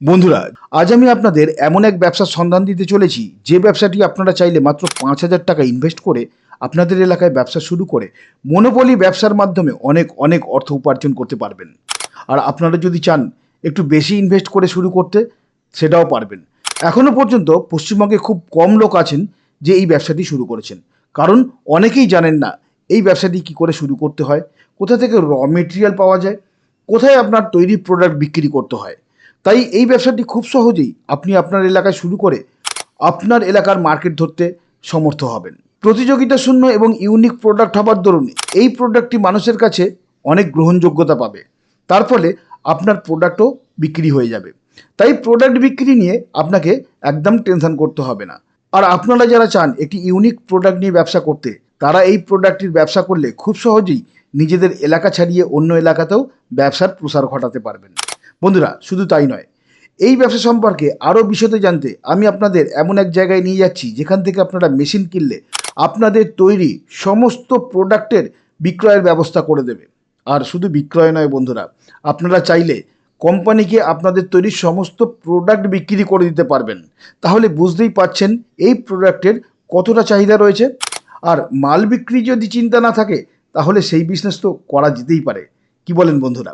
বন্ধুরা, আজ আমি আপনাদের এমন এক ব্যবসার সন্ধান দিতে চলেছি, যে ব্যবসাটি আপনারা চাইলে মাত্র পাঁচ হাজার টাকা ইনভেস্ট করে আপনাদের এলাকায় ব্যবসা শুরু করে মনোবলি ব্যবসার মাধ্যমে অনেক অনেক অর্থ উপার্জন করতে পারবেন। আর আপনারা যদি চান একটু বেশি ইনভেস্ট করে শুরু করতে, সেটাও পারবেন। এখনও পর্যন্ত পশ্চিমবঙ্গে খুব কম লোক আছেন যে এই ব্যবসাটি শুরু করেছেন। কারণ অনেকেই জানেন না এই ব্যবসাটি কি করে শুরু করতে হয়, কোথা থেকে র মেটেরিয়াল পাওয়া যায়, কোথায় আপনার তৈরি প্রোডাক্ট বিক্রি করতে হয়। তাই এই ব্যবসাটি খুব সহজেই আপনি আপনার এলাকায় শুরু করে আপনার এলাকার মার্কেট ধরতে সমর্থ হবেন। প্রতিযোগিতা শূন্য এবং ইউনিক প্রোডাক্ট হবার দরুন এই প্রোডাক্টটি মানুষের কাছে অনেক গ্রহণযোগ্যতা পাবে। তার ফলে আপনার প্রোডাক্টও বিক্রি হয়ে যাবে। তাই প্রোডাক্ট বিক্রি নিয়ে আপনাকে একদম টেনশন করতে হবে না। আর আপনারা যারা চান একটি ইউনিক প্রোডাক্ট নিয়ে ব্যবসা করতে, তারা এই প্রোডাক্টটির ব্যবসা করলে খুব সহজেই নিজেদের এলাকা ছাড়িয়ে অন্য এলাকাতেও ব্যবসার প্রসার ঘটাতে পারবেন। বন্ধুরা, শুধু তাই নয়, এই ব্যবসা সম্পর্কে আরও বিশদে জানতে আমি আপনাদের এমন এক জায়গায় নিয়ে যাচ্ছি, যেখান থেকে আপনারা মেশিন কিনলে আপনাদের তৈরি সমস্ত প্রোডাক্টের বিক্রয়ের ব্যবস্থা করে দেবে। আর শুধু বিক্রয় নয় বন্ধুরা, আপনারা চাইলে কোম্পানিকে আপনাদের তৈরি সমস্ত প্রোডাক্ট বিক্রি করে দিতে পারবেন। তাহলে বুঝতেই পাচ্ছেন এই প্রোডাক্টের কতটা চাহিদা রয়েছে। আর মাল বিক্রি যদি চিন্তা না থাকে, তাহলে সেই বিজনেস তো করা যেতেই পারে। কি বলেন বন্ধুরা?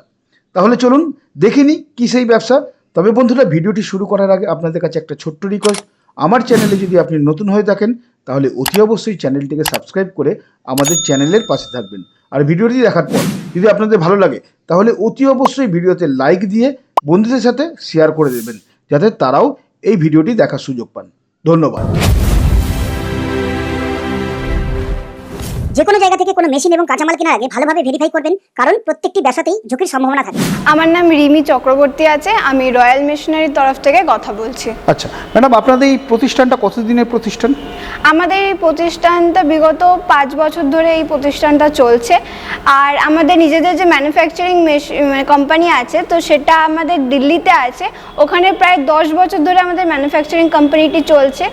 তাহলে চলুন দেখে নিই কী সেই ব্যবসা। তবে বন্ধুরা, ভিডিওটি শুরু করার আগে আপনাদের কাছে একটা ছোট্ট রিকোয়েস্ট আমার চ্যানেলে যদি আপনি নতুন হয়ে থাকেন, তাহলে অতি অবশ্যই চ্যানেলটিকে সাবস্ক্রাইব করে আমাদের চ্যানেলের পাশে থাকবেন। আর ভিডিওটি দেখার পর যদি আপনাদের ভালো লাগে, তাহলে অতি অবশ্যই ভিডিওতে লাইক দিয়ে বন্ধুদের সাথে শেয়ার করে দেবেন, যাতে তারাও এই ভিডিওটি দেখার সুযোগ পান। ধন্যবাদ। যে কোনো জায়গা থেকে কোনো মেশিন এবং কাঁচামাল কেনার আগে ভালোভাবে ভেরিফাই করবেন কারণ প্রত্যেকটি ব্যবসাতেই ঝুঁকির সম্ভাবনা থাকে। আমার নাম রিমি চক্রবর্তী আছে আমি রয়্যাল মিশনারির তরফ থেকে কথা বলছি। আচ্ছা ম্যাডাম আপনাদের এই প্রতিষ্ঠানটা কতদিনের প্রতিষ্ঠান? আমাদের এই প্রতিষ্ঠানটা বিগত পাঁচ বছর ধরে এই প্রতিষ্ঠানটা চলছে। আর আমাদের নিজেদের যে ম্যানুফ্যাকচারিং কোম্পানি আছে তো সেটা আমাদের দিল্লিতে আছে। ওখানে প্রায় দশ বছর ধরে আমাদের ম্যানুফ্যাকচারিং কোম্পানিটি চলছে।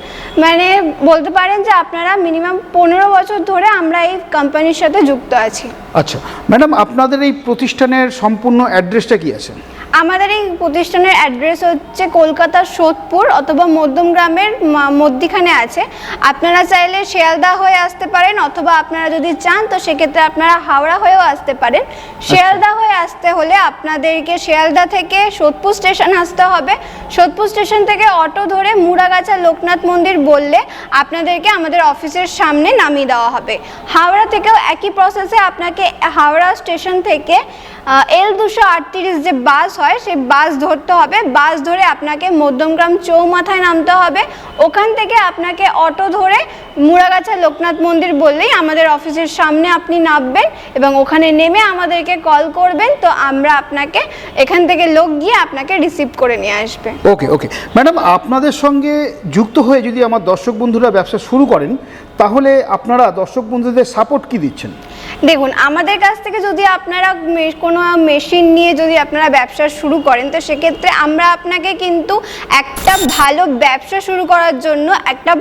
মানে বলতে পারেন যে আপনারা মিনিমাম পনেরো বছর ধরে আমরা এই কোম্পানির সাথে যুক্ত আছি। আচ্ছা ম্যাডাম আপনাদের এই প্রতিষ্ঠানের সম্পূর্ণ অ্যাড্রেসটা কি আছে? আমাদের এই প্রতিষ্ঠানের অ্যাড্রেস হচ্ছে কলকাতার সোদপুর অথবা মধ্যমগ্রামের ম- মধ্যিখানে আছে। আপনারা চাইলে শিয়ালদা হয়ে আসতে পারেন অথবা আপনারা যদি চান তো সেক্ষেত্রে আপনারা হাওড়া হয়েও আসতে পারেন। শিয়ালদা হয়ে আসতে হলে আপনাদেরকে শিয়ালদা থেকে সোদপুর স্টেশন আসতে হবে। সোদপুর স্টেশন থেকে অটো ধরে মুড়াগাছা লোকনাথ মন্দির বললে আপনাদেরকে আমাদের অফিসের সামনে নামিয়ে দেওয়া হবে। হাওড়া থেকেও একই প্রসেসে আপনাকে হাওড়া স্টেশন থেকে এল দুশো আটত্রিশ যে বাস হয়, সেই বাস ধরতে হবে। বাস ধরে আপনাকে মধ্যমগ্রাম চৌমাথায় নামতে হবে। ওখান থেকে আপনাকে অটো ধরে মুড়াগাছা লোকনাথ মন্দির বললেই আমাদের অফিসের সামনে আপনি নামবেন এবং ওখানে নেমে আমাদেরকে কল করবেন। তো আমরা আপনাকে এখান থেকে লোক গিয়ে আপনাকে রিসিভ করে নিয়ে আসবে। ওকে ওকে ম্যাডাম আপনাদের সঙ্গে যুক্ত হয়ে যদি আমার দর্শক বন্ধুরা ব্যবসা শুরু করেন, তাহলে আপনারা দর্শক বন্ধুদের সাপোর্ট কি দিচ্ছেন? দেখুন আমাদের কাছ থেকে যদি আপনারা কোনো মেশিন নিয়ে যদি আপনারা ব্যবসা শুরু করেন তো সেক্ষেত্রে আমরা আপনাকে কিন্তু একটা ভালো ব্যবসা শুরু করার জন্য একটা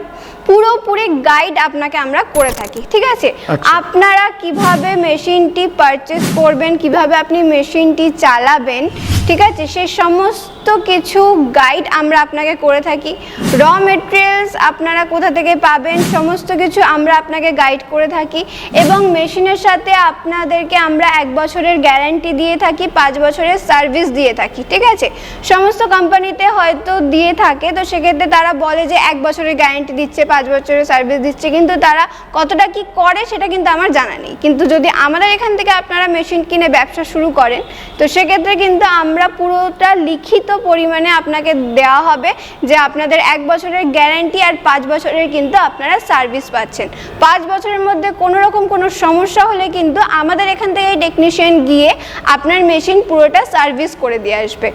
পুরোপুরি গাইড আপনাকে আমরা করে থাকি ঠিক আছে আচ্ছা। আপনারা কীভাবে মেশিনটি পারচেস করবেন কীভাবে আপনি মেশিনটি চালাবেন ঠিক আছে সে সমস্ত কিছু গাইড আমরা আপনাকে করে থাকি। র মেটেরিয়ালস আপনারা কোথা থেকে পাবেন, সমস্ত কিছু আমরা আপনাকে গাইড করে থাকি এবং মেশিনের সাথে আপনাদেরকে আমরা এক বছরের গ্যারান্টি দিয়ে থাকি, পাঁচ বছরের সার্ভিস দিয়ে থাকি, ঠিক আছে? সমস্ত কোম্পানিতে হয়তো দিয়ে থাকে, তো সেক্ষেত্রে তারা বলে যে এক বছরের গ্যারান্টি দিচ্ছে, পাঁচ বছরের সার্ভিস দিচ্ছে, কিন্তু তারা কতটা কি করে সেটা কিন্তু আমার জানা নেই। কিন্তু যদি আমাদের এখান থেকে আপনারা মেশিন কিনে ব্যবসা শুরু করেন, তো সেক্ষেত্রে কিন্তু আমরা পুরোটা লিখিত পরিমাণে আপনাকে দেওয়া হবে যে আপনাদের এক বছরের গ্যারান্টি আর পাঁচ বছরের কিন্তু আপনারা সার্ভিস পাচ্ছেন। পাঁচ বছরের মধ্যে কোনো রকম কোনো সমস্যা হলে কিন্তু আমাদের এখান থেকে টেকনিশিয়ান গিয়ে আপনার মেশিন পুরোটা সার্ভিস করে দিয়ে আসবে।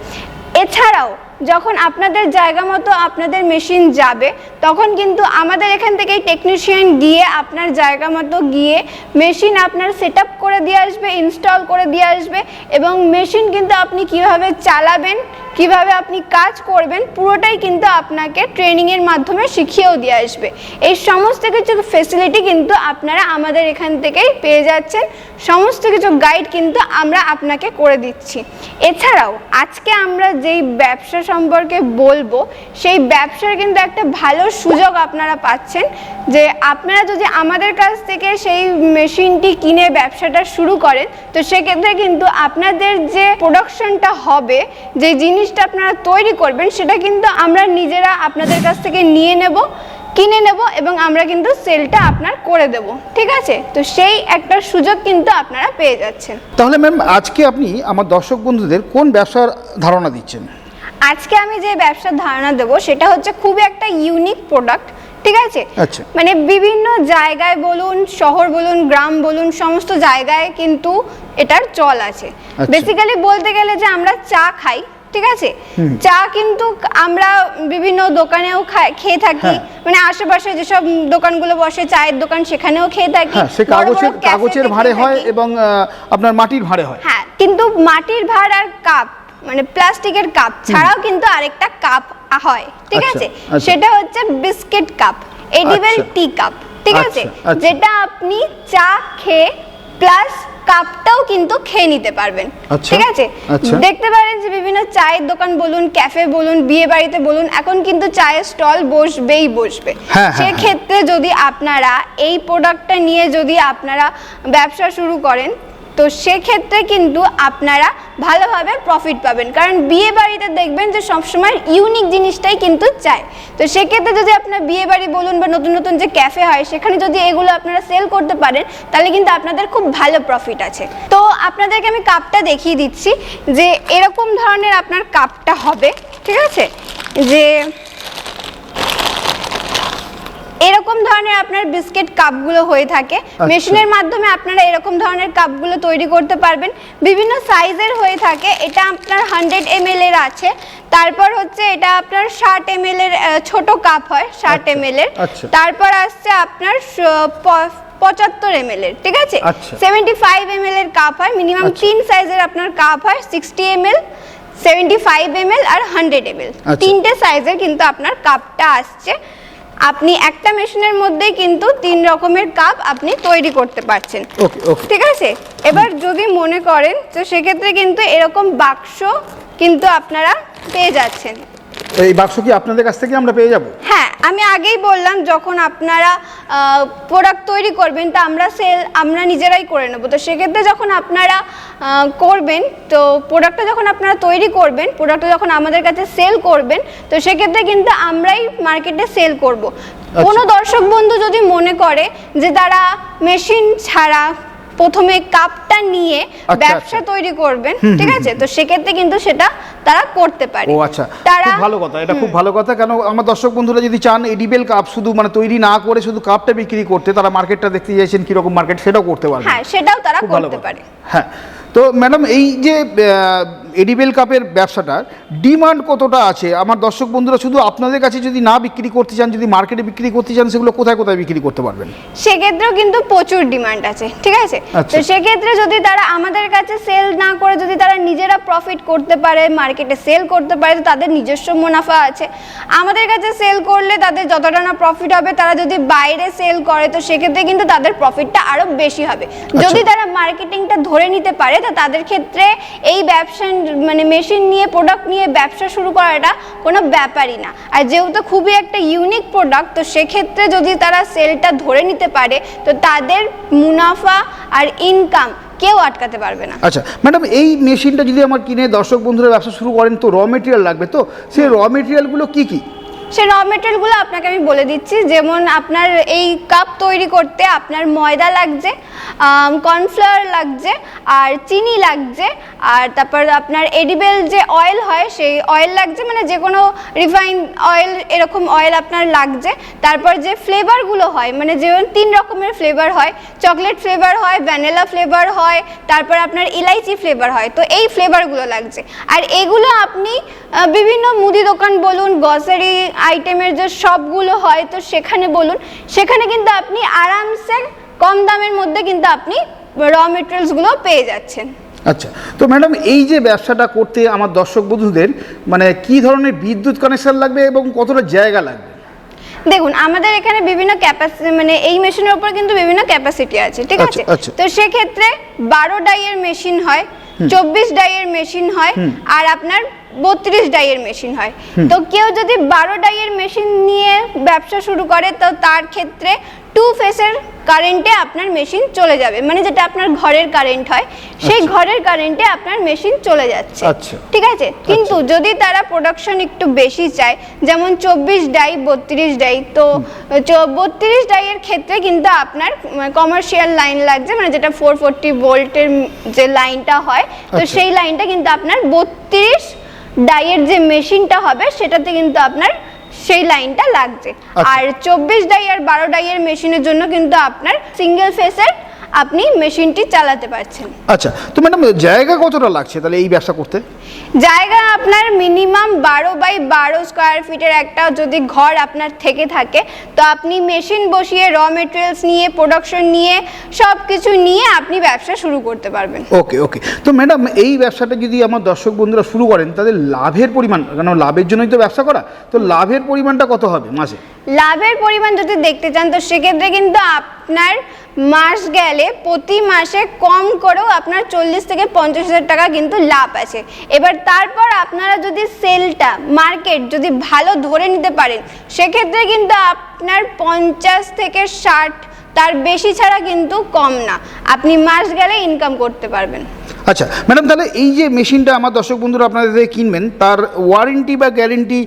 এছাড়াও যখন আপনাদের জায়গা মতো আপনাদের মেশিন যাবে, তখন কিন্তু আমাদের এখান থেকে টেকনিশিয়ান গিয়ে আপনার জায়গা মতো গিয়ে মেশিন আপনার সেট করে দিয়ে আসবে ইনস্টল করে দিয়ে আসবে এবং মেশিন কিন্তু আপনি কীভাবে চালাবেন কীভাবে আপনি কাজ করবেন, পুরোটাই কিন্তু আপনাকে ট্রেনিংয়ের মাধ্যমে শিখিয়েও দিয়ে আসবে। এই সমস্ত কিছু ফেসিলিটি কিন্তু আপনারা আমাদের এখান থেকেই পেয়ে যাচ্ছেন। সমস্ত কিছু গাইড কিন্তু আমরা আপনাকে করে দিচ্ছি। এছাড়াও, আজকে আমরা যেই ব্যবসা সম্পর্কে বলব, সেই ব্যবসার কিন্তু একটা ভালো সুযোগ আপনারা পাচ্ছেন যে আপনারা যদি আমাদের কাছ থেকে সেই মেশিনটি কিনে ব্যবসাটা শুরু করেন, তো সেক্ষেত্রে কিন্তু আপনাদের যে প্রোডাকশনটা হবে, যে জিনিসটা আপনারা তৈরি করবেন সেটা কিন্তু আমরা নিজেরা আপনাদের কাছ থেকে নিয়ে নেব কিনে নেব এবং আমরা কিন্তু সেলটা আপনার করে দেব। ঠিক আছে? তো সেই একটা সুযোগ কিন্তু আপনারা পেয়ে যাচ্ছেন। তাহলে ম্যাম আজকে আপনি আমার দর্শক বন্ধুদের কোন ব্যবসার ধারণা দিচ্ছেন? আজকে আমি যে ব্যবসার ধারণা দেবো সেটা হচ্ছে খুবই একটা ইউনিক প্রোডাক্ট ঠিক আছে? আচ্ছা। মানে বিভিন্ন জায়গায় বলুন শহর বলুন গ্রাম বলুন সমস্ত জায়গায় কিন্তু এটার চল আছে। আচ্ছা। বেসিক্যালি বলতে গেলে যে আমরা চা খাই ঠিক আছে? চা কিন্তু আমরা বিভিন্ন দোকানেও খেয়ে থাকি। হ্যাঁ। মানে আশেপাশে যেসব দোকানগুলো বসে চায়ের দোকান সেখানেও খেয়ে থাকি। হ্যাঁ সে কাগজের কাগজের ভাড়ে হয় এবং আপনার মাটির ভাড়ে হয়। হ্যাঁ কিন্তু মাটির ভাঁড় আর কাপ মানে প্লাস্টিকের কাপ ছাড়াও কিন্তু আরেকটা কাপ হয় ঠিক আচ্ছা, আছে? আচ্ছা। সেটা হচ্ছে biscuit cup edible. Tea cup ঠিক আছে? আচ্ছা, আচ্ছা। যেটা আপনি চা খেয়ে প্লাস কাপটাও কিন্তু খেয়ে নিতে পারবেন আচ্ছা, ঠিক আছে আচ্ছা। দেখতে পারেন যে বিভিন্ন চায়ের দোকান বলুন ক্যাফে বলুন বিয়ে বাড়িতে বলুন এখন কিন্তু চায়ের স্টল বসবেই বসবে হ্যাঁ, হ্যাঁ, হ্যাঁ। সেক্ষেত্রে যদি আপনারা এই প্রোডাক্টটা নিয়ে যদি আপনারা ব্যবসা শুরু করেন তো সেক্ষেত্রে কিন্তু আপনারা ভালোভাবে প্রফিট পাবেন। কারণ বিয়ে বাড়িতে দেখবেন যে সবসময় ইউনিক জিনিসটাই কিন্তু চায়। তো সেক্ষেত্রে যদি আপনার বিয়ে বাড়ি বলুন বা নতুন নতুন যে ক্যাফে হয়, সেখানে যদি এগুলো আপনারা সেল করতে পারেন, তাহলে কিন্তু আপনাদের খুব ভালো প্রফিট আছে। তো আপনাদেরকে আমি কাপটা দেখিয়ে দিচ্ছি যে এরকম ধরনের আপনার কাপটা হবে, ঠিক আছে? যে এরকম ধরনের আপনার বিস্কিট কাপগুলো হয়ে থাকে। মেশিনের মাধ্যমে আপনারা এরকম ধরনের কাপগুলো তৈরি করতে পারবেন। বিভিন্ন সাইজের হয়ে থাকে। এটা আপনার হান্ড্রেড এম এর আছে। তারপর হচ্ছে এটা আপনার ষাট এম এর ছোট কাপ হয় ষাট আচ্ছা, এম এর। আচ্ছা। তারপর আসছে আপনার পঁচাত্তর এম এর ঠিক আছে? আচ্ছা। সেভেন্টি ফাইভ এম এর কাপ হয়। মিনিমাম আচ্ছা। তিন সাইজের আপনার কাপ হয় sixty M L seventy five M L আর হান্ড্রেড এম এল আচ্ছা। তিনটে সাইজের কিন্তু আপনার কাপটা আসছে। আপনি একটা মেশিনের মধ্যেই কিন্তু তিন রকমের কাপ আপনি তৈরি করতে পারছেন। ঠিক আছে? এবার যদি মনে করেন তো সেক্ষেত্রে কিন্তু এরকম বাক্স কিন্তু আপনারা পেয়ে যাচ্ছেন। এই বাক্স কি আপনাদের কাছ থেকে আমরা পেয়ে যাব? হ্যাঁ আমি আগেই বললাম যখন আপনারা প্রোডাক্ট তৈরি করবেন তা আমরা সেল আমরা নিজেরাই করে নেব। তো সেক্ষেত্রে যখন আপনারা করবেন তো প্রোডাক্টটা যখন আপনারা তৈরি করবেন প্রোডাক্টটা যখন আমাদের কাছে সেল করবেন তো সেক্ষেত্রে কিন্তু আমরাই মার্কেটে সেল করব। কোনো দর্শক বন্ধু যদি মনে করে যে তারা মেশিন ছাড়া প্রথমে কাপটা নিয়ে আচ্ছা, ব্যবসা আচ্ছা। তৈরি করবেন ঠিক আছে? তো সেক্ষেত্রে কিন্তু সেটা তারা করতে পারে। ও আচ্ছা। তারা ভালো কথা এটা খুব ভালো কথা। কেন আমার দর্শক বন্ধুরা যদি চান এডিবেল কাপ শুধু মানে তৈরি না করে শুধু কাপটা বিক্রি করতে তারা মার্কেটটা দেখতে চাইছেন কীরকম মার্কেট সেটাও করতে পারবে হ্যাঁ সেটাও তারা করতে পারে। হ্যাঁ তো ম্যাডাম এই যে এডিবেল কাপের ব্যবসাটার ডিমান্ড কতটা আছে? আমার দর্শক বন্ধুরা শুধু আপনাদের কাছে যদি না বিক্রি করতে চান যদি মার্কেটে বিক্রি করতে চান সেগুলো কোথায় কোথায় বিক্রি করতে পারবেন? সেক্ষেত্রেও কিন্তু প্রচুর ডিমান্ড আছে ঠিক আছে? আচ্ছা। তো সেক্ষেত্রে যদি তারা আমাদের কাছে সেল না করে যদি তারা নিজেরা প্রফিট করতে পারে মার্কেটে সেল করতে পারে তো তাদের নিজস্ব মুনাফা আছে। আমাদের কাছে সেল করলে তাদের যতটা না প্রফিট হবে তারা যদি বাইরে সেল করে তো সেক্ষেত্রে কিন্তু তাদের প্রফিটটা আরও বেশি হবে। আচ্ছা। যদি তারা মার্কেটিংটা ধরে নিতে পারে তো তাদের ক্ষেত্রে এই ব্যবসা মানে মেশিন নিয়ে প্রোডাক্ট নিয়ে ব্যবসা শুরু করাটা কোনো ব্যাপারই না। আর যেহেতু খুবই একটা ইউনিক প্রোডাক্ট তো সেক্ষেত্রে যদি তারা সেলটা ধরে নিতে পারে, তো তাদের মুনাফা আর ইনকাম কেউ আটকাতে পারবে না। আচ্ছা ম্যাডাম এই মেশিনটা যদি আমার কিনে দর্শক বন্ধুরা ব্যবসা শুরু করেন, তো র মেটেরিয়াল লাগবে। তো সেই র মেটেরিয়ালগুলো কী কি? সে র মেটেরিয়ালগুলো আপনাকে আমি বলে দিচ্ছি। যেমন আপনার এই কাপ তৈরি করতে আপনার ময়দা লাগছে কর্নফ্লাওয়ার লাগছে, আর চিনি লাগছে, আর তারপর আপনার এডিবেল যে অয়েল হয়, সেই অয়েল লাগছে মানে যে কোনো রিফাইন অয়েল এরকম অয়েল আপনার লাগছে। তারপর যে ফ্লেভারগুলো হয় মানে যেমন তিন রকমের ফ্লেভার হয় চকলেট ফ্লেভার হয় ভ্যানিলা ফ্লেভার হয়, তারপর আপনার ইলাইচি ফ্লেভার হয়, তো এই ফ্লেভারগুলো লাগছে। আর এগুলো আপনি বিভিন্ন মুদি দোকান বলুন গ্রসারি আইটেমের যে সবগুলো হয় তো সেখানে বলুন। সেখানে কিন্তু আপনি আরামসে কম দামের মধ্যে কিন্তু আপনি র মেটেরিয়ালসগুলো পেয়ে যাচ্ছেন। আচ্ছা তো ম্যাডাম এই যে ব্যবসাটা করতে আমার দর্শক বন্ধুদের মানে কি ধরনের বিদ্যুৎ কানেকশন লাগবে এবং কতটা জায়গা লাগবে? দেখুন আমাদের এখানে বিভিন্ন ক্যাপাসিটি মানে এই মেশিনের উপর কিন্তু বিভিন্ন ক্যাপাসিটি আছে ঠিক আচ্ছা, আছে? আচ্ছা। তো সেক্ষেত্রে বারো ডাইয়ের মেশিন হয় চব্বিশ ডাইয়ের মেশিন হয় আর আপনার বত্রিশ ডাইয়ের মেশিন হয়। তো কেউ যদি বারো ডাইয়ের মেশিন নিয়ে ব্যবসা শুরু করে তো তার ক্ষেত্রে টু ফেসের কারেন্টে আপনার মেশিন চলে যাবে। মানে যেটা আপনার ঘরের কারেন্ট হয় সেই ঘরের কারেন্টে আপনার মেশিন চলে যাচ্ছে। আচ্ছা। ঠিক আছে? কিন্তু যদি তারা প্রোডাকশন একটু বেশি চায় যেমন চব্বিশ ডাই বত্রিশ ডাই তো বত্রিশ ডাইয়ের ক্ষেত্রে কিন্তু আপনার কমার্শিয়াল লাইন লাগছে। মানে যেটা ফোর ফোরটি ভোল্টের যে লাইনটা হয় তো আচ্ছা। সেই লাইনটা কিন্তু আপনার বত্রিশ ডাইয়ের যে মেশিনটা হবে সেটাতে কিন্তু আপনার সেই লাইনটা লাগছে আচ্ছা। আর চব্বিশ ডাই আর বারো ডাইয়ের মেশিনের জন্য কিন্তু আপনার সিঙ্গেল ফেসের আপনি মেশিনটি চালাতে পারছেন। আচ্ছা তো ম্যাডাম জায়গা কতটা লাগছে তাহলে এই ব্যবসা করতে? জায়গা আপনার মিনিমাম বারো বাই বারো স্কোয়ার ফিটের একটা যদি ঘর আপনার থেকে থাকে তো আপনি মেশিন বসিয়ে র মেটেরিয়ালস নিয়ে প্রোডাকশন নিয়ে সব কিছু নিয়ে আপনি ব্যবসা শুরু করতে পারবেন। ওকে ওকে। তো ম্যাডাম এই ব্যবসাটা যদি আমার দর্শক বন্ধুরা শুরু করেন তাদের লাভের পরিমাণ কেন লাভের জন্যই তো ব্যবসা করা তো লাভের পরিমাণটা কত হবে মাসে? লাভের পরিমাণ যদি দেখতে চান তো সেক্ষেত্রে কিন্তু আপনার মাস গেলে প্রতি মাসে কম করেও আপনার চল্লিশ থেকে পঞ্চাশ হাজার টাকা কিন্তু লাভ আছে। এবার তারপর আপনারা যদি সেলটা, মার্কেট যদি ভালো ধরে নিতে পারেন, সেক্ষেত্রে কিন্তু আপনার পঞ্চাশ থেকে ষাট, তার বেশি ছাড়া কিন্তু কম না। আপনি মাস গেলে ইনকাম করতে পারবেন। আচ্ছা ম্যাডাম তাহলে এই যে মেশিনটা আমার দর্শক বন্ধুরা আপনাদের কিনবেন, তার ওয়ারেন্টি বা গ্যারেন্টি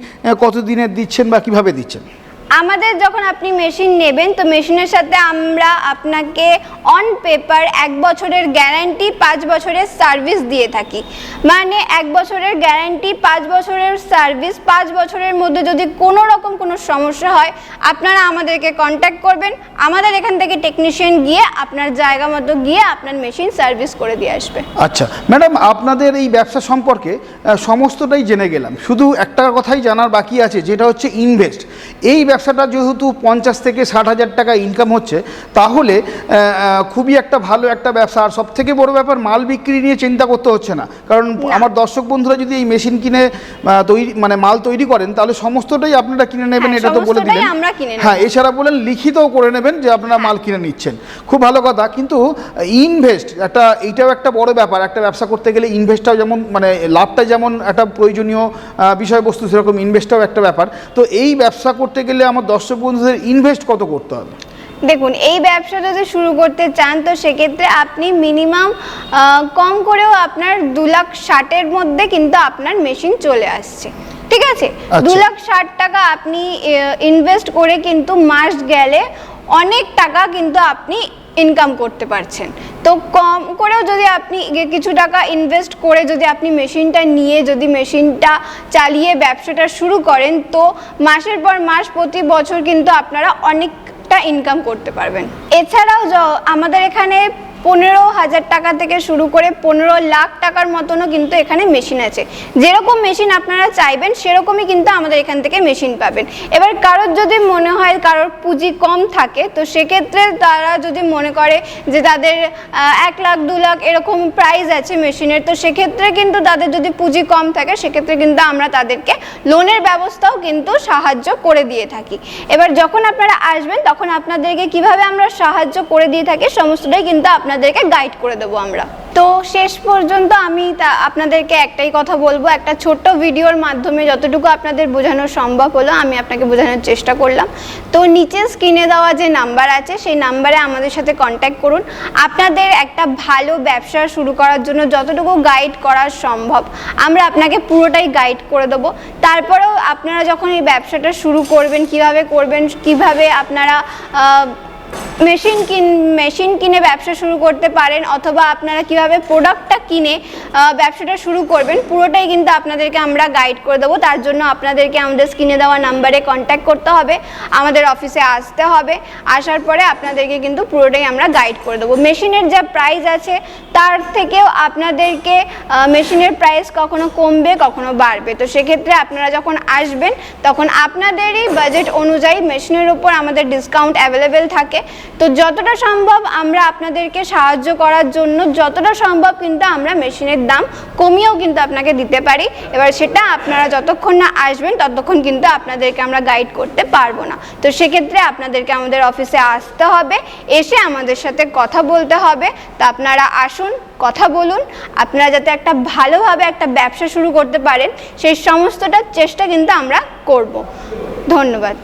কত দিনের দিচ্ছেন বা কীভাবে দিচ্ছেন? আমাদের যখন আপনি মেশিন নেবেন, তো মেশিনের সাথে আমরা আপনাকে অন পেপার এক বছরের গ্যারান্টি পাঁচ বছরের সার্ভিস দিয়ে থাকি। মানে এক বছরের গ্যারান্টি পাঁচ বছরের সার্ভিস পাঁচ বছরের মধ্যে যদি কোনো রকম কোনো সমস্যা হয়, আপনারা আমাদেরকে কন্ট্যাক্ট করবেন। আমাদের এখান থেকে টেকনিশিয়ান গিয়ে আপনার জায়গা মতো গিয়ে আপনার মেশিন সার্ভিস করে দিয়ে আসবে। আচ্ছা ম্যাডাম আপনাদের এই ব্যবসা সম্পর্কে সমস্তটাই জেনে গেলাম। শুধু একটা কথাই জানার বাকি আছে, যেটা হচ্ছে ইনভেস্ট এই ব্যবসাটা যেহেতু পঞ্চাশ থেকে ষাট হাজার টাকা ইনকাম হচ্ছে তাহলে খুবই একটা ভালো একটা ব্যবসা। আর সব থেকে বড় ব্যাপার মাল বিক্রি নিয়ে চিন্তা করতে হচ্ছে না। কারণ আমার দর্শক বন্ধুরা যদি এই মেশিন কিনে তৈরি মানে মাল তৈরি করেন তাহলে সমস্তটাই আপনারা কিনে নেবেন হ্যাঁ, এটা তো বলে দিলেন। হ্যাঁ এছাড়া বলেন লিখিতও করে নেবেন যে আপনারা মাল কিনে নিচ্ছেন। খুব ভালো কথা কিন্তু ইনভেস্ট একটা এইটাও একটা বড় ব্যাপার। একটা ব্যবসা করতে গেলে ইনভেস্টটাও যেমন মানে লাভটা যেমন একটা প্রয়োজনীয় বিষয়বস্তু সেরকম ইনভেস্টটাও একটা ব্যাপার। তো এই ব্যবসা করতে গেলে আমার দর্শক বন্ধুদের ইনভেস্ট কত করতে হবে? দেখুন এই ব্যবসা যদি শুরু করতে চান তো সেক্ষেত্রে আপনি মিনিমাম কম করেও আপনার দু লাখ ষাটের মধ্যে কিন্তু আপনার মেশিন চলে আসছে। ঠিক আছে? আচ্ছা। দু লাখ ষাট টাকা আপনি ইনভেস্ট করে কিন্তু মাস গেলে অনেক টাকা কিন্তু আপনি ইনকাম করতে পারছেন। তো কম করেও যদি আপনি কিছু টাকা ইনভেস্ট করে যদি আপনি মেশিনটা নিয়ে যদি মেশিনটা চালিয়ে ব্যবসাটা শুরু করেন, তো মাসের পর মাস প্রতি বছর কিন্তু আপনারা অনেকটা ইনকাম করতে পারবেন। এছাড়াও আমাদের এখানে পনেরো হাজার টাকা থেকে শুরু করে পনেরো লাখ টাকার মতনও কিন্তু এখানে মেশিন আছে। যেরকম মেশিন আপনারা চাইবেন, সেরকমই কিন্তু আমাদের এখান থেকে মেশিন পাবেন। এবার কারোর যদি মনে হয় কারোর পুঁজি কম থাকে, তো সেক্ষেত্রে তারা যদি মনে করে যে তাদের এক লাখ, দু লাখ এরকম প্রাইস আছে মেশিনের, তো সেক্ষেত্রে কিন্তু তাদের যদি পুঁজি কম থাকে, সেক্ষেত্রে কিন্তু আমরা তাদেরকে লোনের ব্যবস্থাও কিন্তু সাহায্য করে দিয়ে থাকি। এবার যখন আপনারা আসবেন, তখন আপনাদেরকে কীভাবে আমরা সাহায্য করে দিয়ে থাকি, সমস্তটাই কিন্তু আপনাদেরকে গাইড করে দেবো আমরা। তো শেষ পর্যন্ত আমি তা- আপনাদেরকে একটাই কথা বলব, একটা ছোট্ট ভিডিওর মাধ্যমে যতটুকু আপনাদের বোঝানো সম্ভব হলো, আমি আপনাকে বোঝানোর চেষ্টা করলাম। তো নিচে স্ক্রিনে দেওয়া যে নাম্বার আছে, সেই নাম্বারে আমাদের সাথে কন্ট্যাক্ট করুন। আপনাদের একটা ভালো ব্যবসা শুরু করার জন্য যতটুকু গাইড করা সম্ভব, আমরা আপনাকে পুরোটাই গাইড করে দেবো। তারপরেও আপনারা যখন এই ব্যবসাটা শুরু করবেন, কীভাবে করবেন, কীভাবে আপনারা মেশিন কিন, মেশিন কিনে ব্যবসা শুরু করতে পারেন অথবা আপনারা কীভাবে প্রোডাক্টটা কিনে ব্যবসাটা শুরু করবেন, পুরোটাই কিন্তু আপনাদেরকে আমরা গাইড করে দেবো। তার জন্য আপনাদেরকে আমাদের স্ক্রিনে দেওয়া নাম্বারে কন্ট্যাক্ট করতে হবে, আমাদের অফিসে আসতে হবে। আসার পরে আপনাদেরকে কিন্তু পুরোটাই আমরা গাইড করে দেবো। মেশিনের যা প্রাইস আছে, তার থেকেও আপনাদেরকে মেশিনের প্রাইস কখনো কমবে, কখনো বাড়বে। তো সেক্ষেত্রে আপনারা যখন আসবেন, তখন আপনাদেরই বাজেট অনুযায়ী মেশিনের উপর আমাদের ডিসকাউন্ট অ্যাভেলেবেল থাকে। তো যতটা সম্ভব আমরা আপনাদেরকে সাহায্য করার জন্য, যতটা সম্ভব কিন্তু আমরা মেশিনের দাম কমিয়েও কিন্তু আপনাকে দিতে পারি। এবার সেটা আপনারা যতক্ষণ না আসবেন, ততক্ষণ কিন্তু আপনাদেরকে আমরা গাইড করতে পারব না। তো সেক্ষেত্রে আপনাদেরকে আমাদের অফিসে আসতে হবে, এসে আমাদের সাথে কথা বলতে হবে। তো আপনারা আসুন, কথা বলুন। আপনারা যাতে একটা ভালোভাবে একটা ব্যবসা শুরু করতে পারেন, সেই সমস্তটার চেষ্টা কিন্তু আমরা করব। ধন্যবাদ।